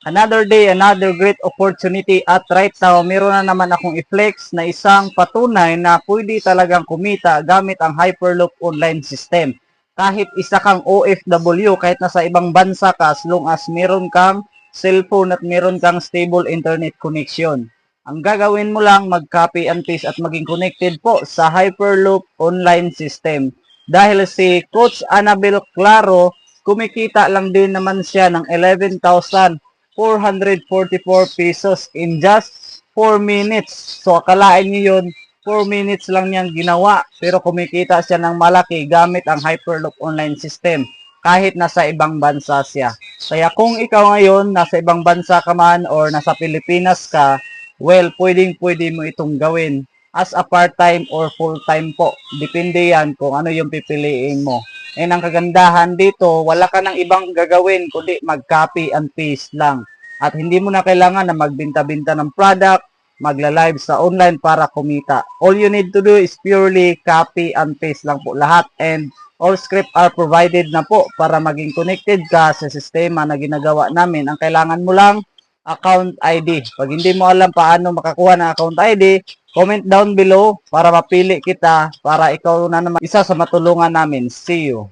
Another day, another great opportunity at right now, meron na naman akong i-flex na isang patunay na pwede talagang kumita gamit ang Hyperloop online system. Kahit isa kang OFW, kahit nasa ibang bansa ka, as long as meron kang cellphone at meron kang stable internet connection. Ang gagawin mo lang, mag-copy and paste at maging connected po sa Hyperloop online system. Dahil si Coach Annabel Claro, kumikita lang din naman siya ng 11,444 pesos in just 4 minutes. So, akalain niyo yun, 4 minutes lang niyang ginawa, pero kumikita siya ng malaki gamit ang Hyperloop online system kahit nasa ibang bansa siya. Kaya kung ikaw ngayon nasa ibang bansa ka man or nasa Pilipinas ka, well, pwedeng pwede mo itong gawin as a part-time or full-time po. Depende yan kung ano yung pipiliin mo. And ang kagandahan dito, wala ka ng ibang gagawin kundi mag-copy and paste lang. At hindi mo na kailangan na magbinta-binta ng product, magla-live sa online para kumita. All you need to do is purely copy and paste lang po lahat and all script are provided na po para maging connected ka sa sistema na ginagawa namin. Ang kailangan mo lang account ID. Pag hindi mo alam paano makakuha ng account ID, comment down below para mapili kita para ikaw na naman isa sa matulungan namin. See you!